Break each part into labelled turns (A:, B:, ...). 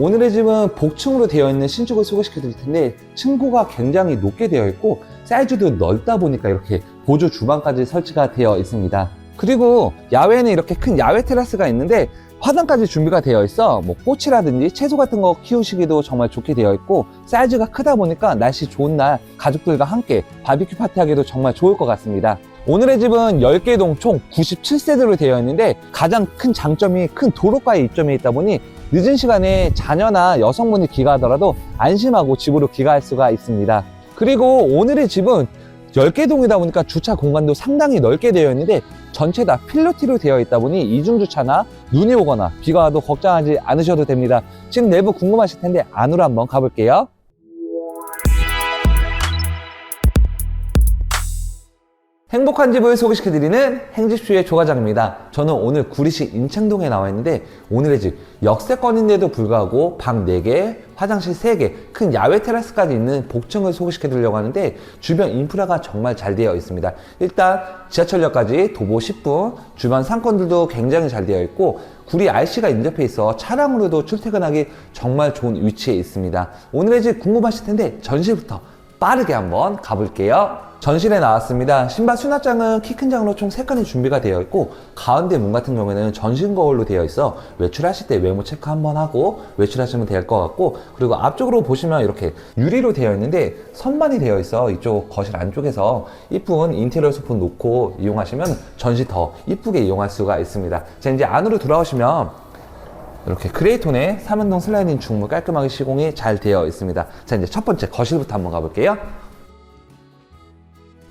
A: 오늘의 집은 복층으로 되어 있는 신축을 소개시켜 드릴 텐데 층고가 굉장히 높게 되어 있고 사이즈도 넓다 보니까 이렇게 보조 주방까지 설치가 되어 있습니다. 그리고 야외에는 이렇게 큰 야외 테라스가 있는데 화단까지 준비가 되어 있어 뭐 꽃이라든지 채소 같은 거 키우시기도 정말 좋게 되어 있고 사이즈가 크다 보니까 날씨 좋은 날 가족들과 함께 바비큐 파티하기도 정말 좋을 것 같습니다. 오늘의 집은 10개 동 총 97세대로 되어 있는데 가장 큰 장점이 큰 도로가에 입점해 있다 보니 늦은 시간에 자녀나 여성분이 귀가하더라도 안심하고 집으로 귀가할 수가 있습니다. 그리고 오늘의 집은 10개 동이다 보니까 주차 공간도 상당히 넓게 되어 있는데 전체 다 필로티로 되어 있다 보니 이중주차나 눈이 오거나 비가 와도 걱정하지 않으셔도 됩니다. 지금 내부 궁금하실 텐데 안으로 한번 가볼게요. 행복한 집을 소개시켜드리는 행집쇼의 조과장입니다. 저는 오늘 구리시 인창동에 나와 있는데 오늘의 집 역세권인데도 불구하고 방 4개, 화장실 3개, 큰 야외 테라스까지 있는 복층을 소개시켜드리려고 하는데 주변 인프라가 정말 잘 되어 있습니다. 일단 지하철역까지 도보 10분, 주변 상권들도 굉장히 잘 되어 있고 구리 RC가 인접해 있어 차량으로도 출퇴근하기 정말 좋은 위치에 있습니다. 오늘의 집 궁금하실 텐데 전시부터 빠르게 한번 가볼게요. 전실에 나왔습니다. 신발 수납장은 키 큰 장으로 총 3칸이 준비가 되어 있고 가운데 문 같은 경우에는 전신 거울로 되어 있어 외출하실 때 외모 체크 한번 하고 외출하시면 될 것 같고 그리고 앞쪽으로 보시면 이렇게 유리로 되어 있는데 선반이 되어 있어 이쪽 거실 안쪽에서 이쁜 인테리어 소품 놓고 이용하시면 전시 더 이쁘게 이용할 수가 있습니다. 자 이제 안으로 들어오시면 이렇게 그레이톤의 삼연동 슬라이딩 중물 깔끔하게 시공이 잘 되어 있습니다. 자, 이제 첫 번째 거실부터 한번 가볼게요.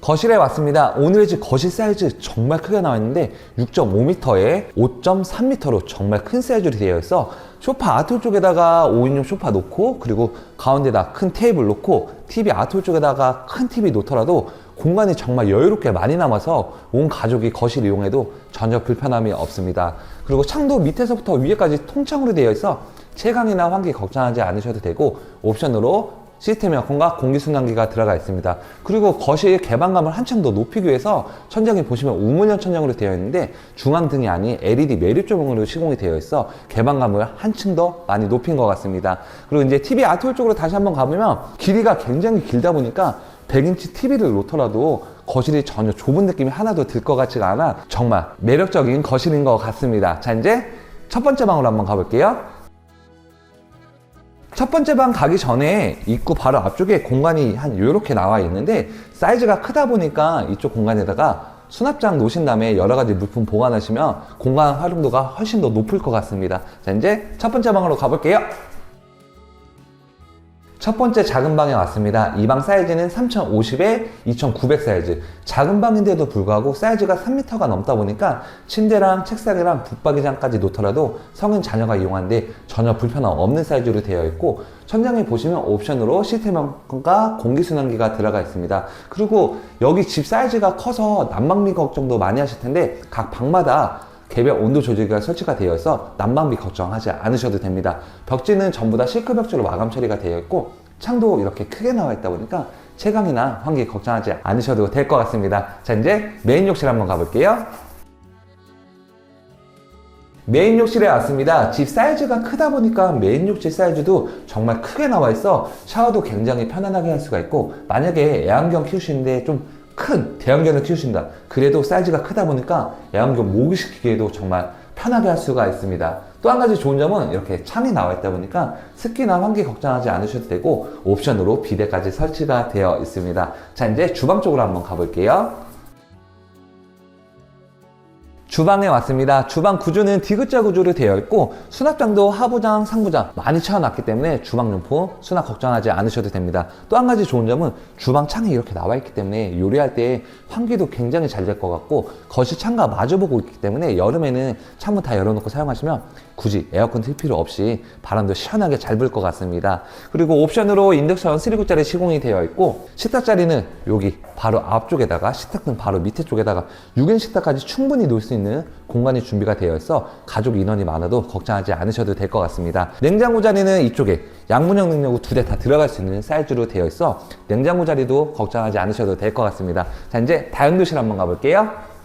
A: 거실에 왔습니다. 오늘의 집 거실 사이즈 정말 크게 나와 있는데 6.5m에 5.3m로 정말 큰 사이즈로 되어 있어 소파 아트홀 쪽에다가 5인용 소파 놓고 그리고 가운데다 큰 테이블 놓고 TV 아트홀 쪽에다가 큰 TV 놓더라도 공간이 정말 여유롭게 많이 남아서 온 가족이 거실 이용해도 전혀 불편함이 없습니다. 그리고 창도 밑에서부터 위에까지 통창으로 되어 있어 채광이나 환기 걱정하지 않으셔도 되고 옵션으로 시스템 에어컨과 공기순환기가 들어가 있습니다. 그리고 거실 개방감을 한층 더 높이기 위해서 천장에 보시면 우문형 천장으로 되어 있는데 중앙등이 아닌 LED 매립 조명으로 시공이 되어 있어 개방감을 한층 더 많이 높인 것 같습니다. 그리고 이제 TV 아트홀 쪽으로 다시 한번 가보면 길이가 굉장히 길다 보니까 100인치 TV를 놓더라도 거실이 전혀 좁은 느낌이 하나도 들 것 같지가 않아 정말 매력적인 거실인 것 같습니다. 자 이제 첫 번째 방으로 한번 가볼게요. 첫 번째 방 가기 전에 입구 바로 앞쪽에 공간이 한 이렇게 나와 있는데 사이즈가 크다 보니까 이쪽 공간에다가 수납장 놓으신 다음에 여러 가지 물품 보관하시면 공간 활용도가 훨씬 더 높을 것 같습니다. 자, 이제 첫 번째 방으로 가볼게요. 첫 번째 작은 방에 왔습니다. 이 방 사이즈는 3050에 2900 사이즈. 작은 방인데도 불구하고 사이즈가 3m가 넘다 보니까 침대랑 책상이랑 붙박이장까지 놓더라도 성인 자녀가 이용하는데 전혀 불편함 없는 사이즈로 되어 있고 천장에 보시면 옵션으로 시스템과 공기순환기가 들어가 있습니다. 그리고 여기 집 사이즈가 커서 난방비 걱정도 많이 하실 텐데 각 방마다 개별 온도 조절기가 설치가 되어 있어 난방비 걱정하지 않으셔도 됩니다. 벽지는 전부 다 실크 벽지로 마감 처리가 되어 있고 창도 이렇게 크게 나와 있다 보니까 채광이나 환기 걱정하지 않으셔도 될 것 같습니다. 자 이제 메인 욕실 한번 가볼게요. 메인 욕실에 왔습니다. 집 사이즈가 크다 보니까 메인 욕실 사이즈도 정말 크게 나와 있어 샤워도 굉장히 편안하게 할 수가 있고 만약에 애완견 키우시는데 좀 큰 대형견을 키우신다. 그래도 사이즈가 크다 보니까 애완견 목욕시키기에도 정말 편하게 할 수가 있습니다. 또 한 가지 좋은 점은 이렇게 창이 나와 있다 보니까 습기나 환기 걱정하지 않으셔도 되고 옵션으로 비데까지 설치가 되어 있습니다. 자 이제 주방 쪽으로 한번 가볼게요. 주방에 왔습니다. 주방 구조는 디귿자 구조로 되어 있고 수납장도 하부장, 상부장 많이 채워놨기 때문에 주방용품 수납 걱정하지 않으셔도 됩니다. 또 한 가지 좋은 점은 주방 창이 이렇게 나와 있기 때문에 요리할 때 환기도 굉장히 잘 될 것 같고 거실 창과 마주보고 있기 때문에 여름에는 창문 다 열어놓고 사용하시면 굳이 에어컨 틀 필요 없이 바람도 시원하게 잘 불 것 같습니다. 그리고 옵션으로 인덕션 3구짜리 시공이 되어 있고 식탁 자리는 여기 바로 앞쪽에다가 식탁은 바로 밑에 쪽에다가 6인 식탁까지 충분히 놓을 수 있는 공간이 준비가 되어 있어 가족 인원이 많아도 걱정하지 않으셔도 될 것 같습니다. 냉장고 자리는 이쪽에 양문형 냉장고 두 대 다 들어갈 수 있는 사이즈로 되어 있어 냉장고 자리도 걱정하지 않으셔도 될 것 같습니다. 자 이제 다용도실 한번 가볼게요.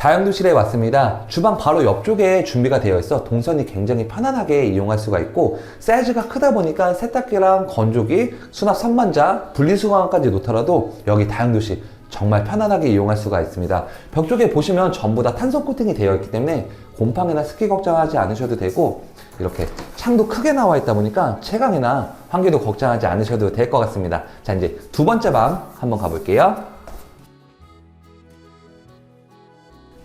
A: 다용도실에 왔습니다. 주방 바로 옆쪽에 준비가 되어 있어 동선이 굉장히 편안하게 이용할 수가 있고 사이즈가 크다 보니까 세탁기랑 건조기, 수납 선반자, 분리수거함까지 놓더라도 여기 다용도실 정말 편안하게 이용할 수가 있습니다. 벽 쪽에 보시면 전부 다 탄성 코팅이 되어 있기 때문에 곰팡이나 습기 걱정하지 않으셔도 되고 이렇게 창도 크게 나와 있다 보니까 채광이나 환기도 걱정하지 않으셔도 될 것 같습니다. 자 이제 두 번째 방 한번 가볼게요.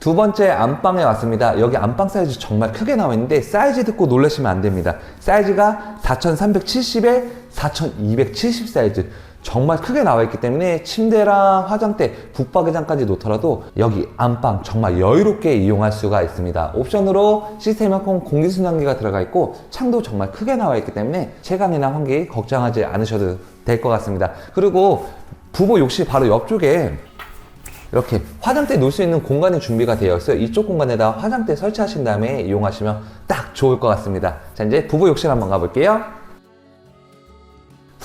A: 두 번째 안방에 왔습니다. 여기 안방 사이즈 정말 크게 나와 있는데 사이즈 듣고 놀라시면 안 됩니다. 사이즈가 4370에 4270 사이즈. 정말 크게 나와 있기 때문에 침대랑 화장대, 북박이장까지 놓더라도 여기 안방 정말 여유롭게 이용할 수가 있습니다. 옵션으로 시스템 에어컨 공기순환기가 들어가 있고 창도 정말 크게 나와 있기 때문에 채광이나 환기 걱정하지 않으셔도 될 것 같습니다. 그리고 부부 욕실 바로 옆쪽에 이렇게 화장대 놓을 수 있는 공간이 준비가 되어 있어요. 이쪽 공간에다 화장대 설치하신 다음에 이용하시면 딱 좋을 것 같습니다. 자, 이제 부부 욕실 한번 가볼게요.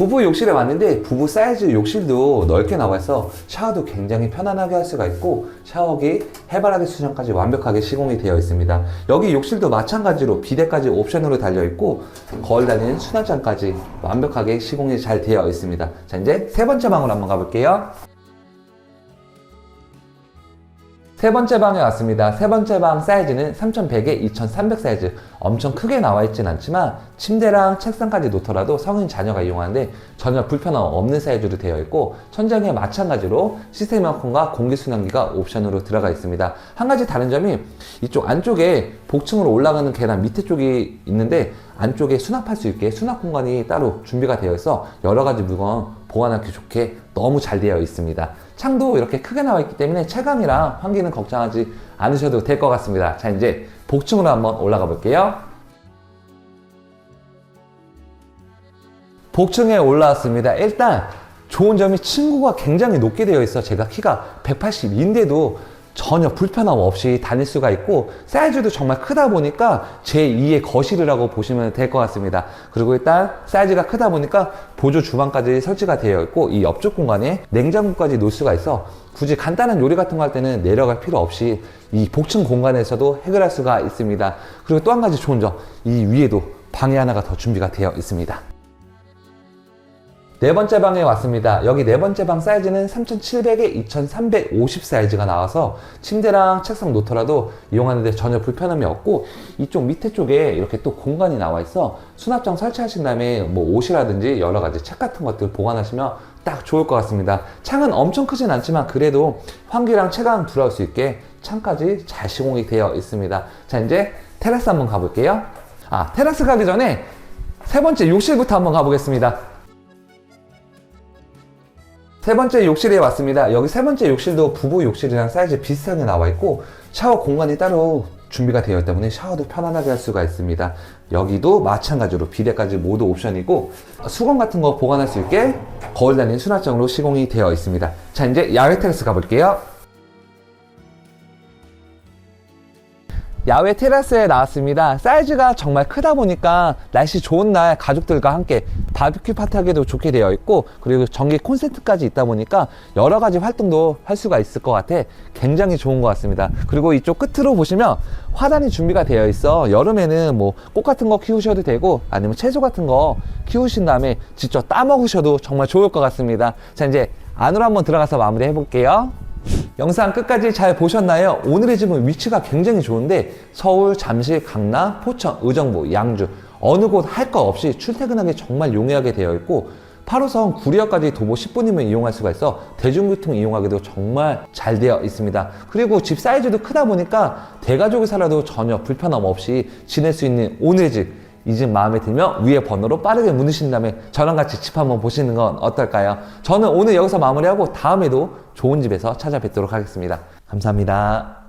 A: 부부 욕실에 왔는데 부부 사이즈 욕실도 넓게 나와 있어 샤워도 굉장히 편안하게 할 수가 있고 샤워기, 해바라기 수전까지 완벽하게 시공이 되어 있습니다. 여기 욕실도 마찬가지로 비데까지 옵션으로 달려 있고 거울 달린 수납장까지 완벽하게 시공이 잘 되어 있습니다. 자 이제 세 번째 방으로 한번 가볼게요. 세 번째 방에 왔습니다. 세 번째 방 사이즈는 3100에 2300 사이즈. 엄청 크게 나와 있진 않지만 침대랑 책상까지 놓더라도 성인 자녀가 이용하는데 전혀 불편함 없는 사이즈로 되어 있고 천장에 마찬가지로 시스템 에어컨과 공기순환기가 옵션으로 들어가 있습니다. 한 가지 다른 점이 이쪽 안쪽에 복층으로 올라가는 계단 밑에 쪽이 있는데 안쪽에 수납할 수 있게 수납 공간이 따로 준비가 되어 있어 여러 가지 물건 보관하기 좋게 너무 잘 되어 있습니다. 창도 이렇게 크게 나와 있기 때문에 채광이랑 환기는 걱정하지 않으셔도 될 것 같습니다. 자, 이제 복층으로 한번 올라가 볼게요. 복층에 올라왔습니다. 일단 좋은 점이 층고가 굉장히 높게 되어 있어 제가 키가 182인데도 전혀 불편함 없이 다닐 수가 있고 사이즈도 정말 크다 보니까 제2의 거실이라고 보시면 될 것 같습니다. 그리고 일단 사이즈가 크다 보니까 보조 주방까지 설치가 되어 있고 이 옆쪽 공간에 냉장고까지 놓을 수가 있어 굳이 간단한 요리 같은 거 할 때는 내려갈 필요 없이 이 복층 공간에서도 해결할 수가 있습니다. 그리고 또 한 가지 좋은 점 이 위에도 방이 하나가 더 준비가 되어 있습니다. 네 번째 방에 왔습니다. 여기 네 번째 방 사이즈는 3700에 2350 사이즈가 나와서 침대랑 책상 놓더라도 이용하는데 전혀 불편함이 없고 이쪽 밑에 쪽에 이렇게 또 공간이 나와 있어 수납장 설치하신 다음에 뭐 옷이라든지 여러 가지 책 같은 것들 보관하시면 딱 좋을 것 같습니다. 창은 엄청 크진 않지만 그래도 환기랑 채광 들어올 수 있게 창까지 잘 시공이 되어 있습니다. 자 이제 테라스 한번 가볼게요. 아 테라스 가기 전에 세 번째 욕실부터 한번 가보겠습니다. 세 번째 욕실에 왔습니다. 여기 세 번째 욕실도 부부 욕실이랑 사이즈 비슷하게 나와 있고 샤워 공간이 따로 준비가 되어 있기 때문에 샤워도 편안하게 할 수가 있습니다. 여기도 마찬가지로 비데까지 모두 옵션이고 수건 같은 거 보관할 수 있게 거울 달린 수납장으로 시공이 되어 있습니다. 자 이제 야외 테라스 가볼게요. 야외 테라스에 나왔습니다. 사이즈가 정말 크다 보니까 날씨 좋은 날 가족들과 함께 바비큐 파티하기도 좋게 되어 있고 그리고 전기 콘센트까지 있다 보니까 여러 가지 활동도 할 수가 있을 것 같아 굉장히 좋은 것 같습니다. 그리고 이쪽 끝으로 보시면 화단이 준비가 되어 있어 여름에는 뭐 꽃 같은 거 키우셔도 되고 아니면 채소 같은 거 키우신 다음에 직접 따 먹으셔도 정말 좋을 것 같습니다. 자 이제 안으로 한번 들어가서 마무리 해볼게요. 영상 끝까지 잘 보셨나요? 오늘의 집은 위치가 굉장히 좋은데 서울, 잠실, 강남, 포천, 의정부, 양주 어느 곳 할 거 없이 출퇴근하기 정말 용이하게 되어 있고 8호선 구리역까지 도보 10분이면 이용할 수가 있어 대중교통 이용하기도 정말 잘 되어 있습니다. 그리고 집 사이즈도 크다 보니까 대가족이 살아도 전혀 불편함 없이 지낼 수 있는 오늘의 집. 이 집 마음에 들면 위에 번호로 빠르게 문의신 다음에 저랑 같이 집 한번 보시는 건 어떨까요? 저는 오늘 여기서 마무리하고 다음에도 좋은 집에서 찾아뵙도록 하겠습니다. 감사합니다.